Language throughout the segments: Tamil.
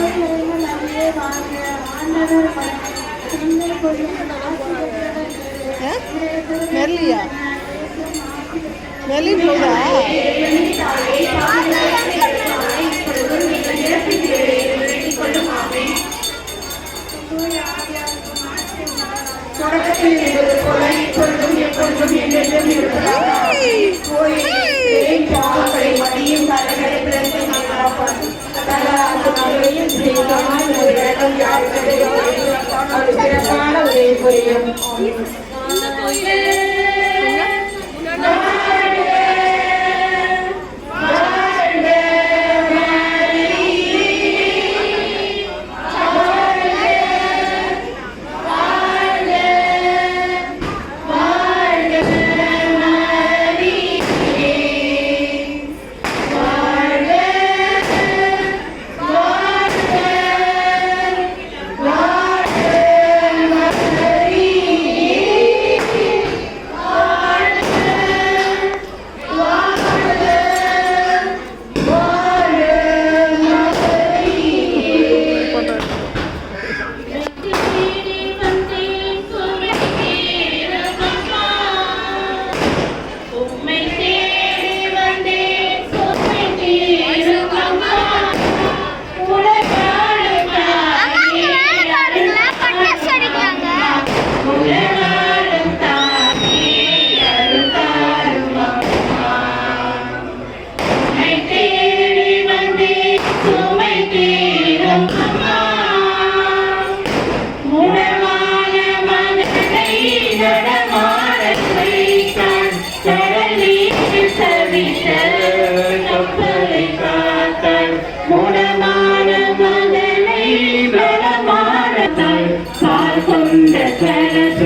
வாழ்ந்தோம் நன்றே வாழ்க ஆண்டவர் மெல்லியா மெல்லி போதா Aleluia. movement.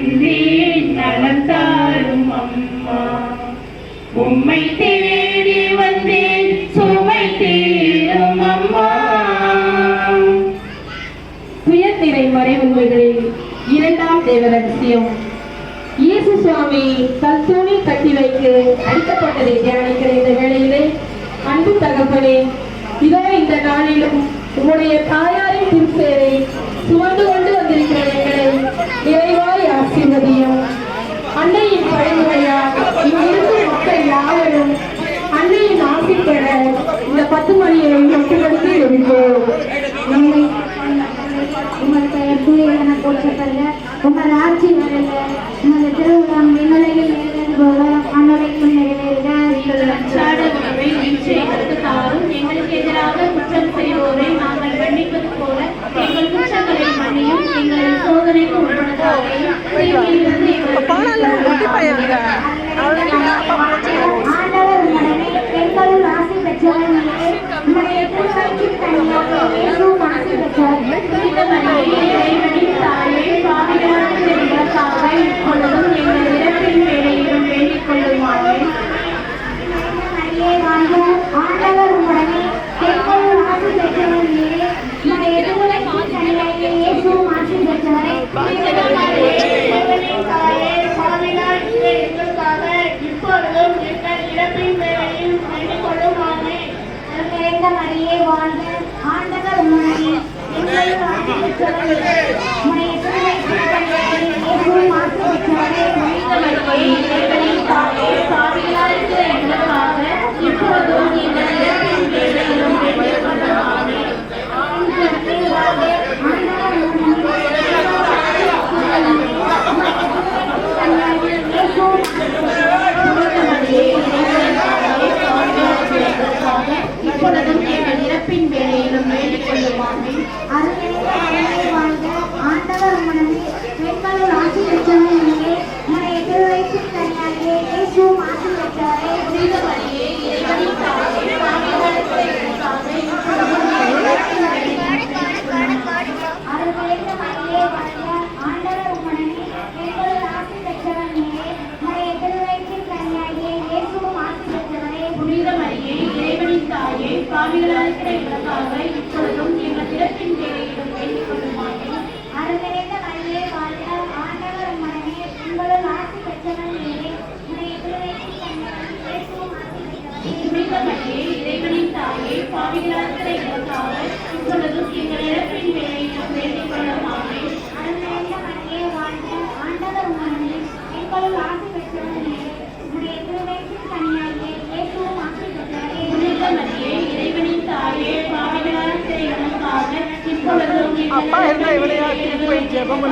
அன்பே நலம் தாரும் அம்மா. இரண்டாம் தேவரகசியம். இயேசு சுவாமி தன் தூணில் கட்டி வைத்து அடிக்கப்பட்டதை தியானிக்கிற அன்பு தகப்பனே இதோ இந்த நாளிலும் உங்களுடைய தாயாரின் திருப்பேரை சுமந்து கொண்டு இந்த பத்து மணி இப்பொழுதும் எங்கள் இறப்பின் வேலையில் நிறைந்த மரியே வாழ்க ஆண்டவர் உண்மை எங்கள் ஆண்டு உடைய திருமைக்கு மாற்றி പാപികളായിരിക്കണേ அப்பா இருந்தா இவனையா தூக்கி போய் ஜெபம்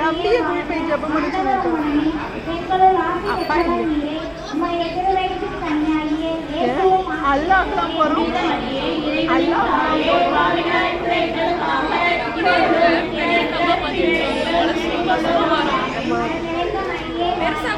தம்பியை போய் போய் வரும் அல்லா பெருசா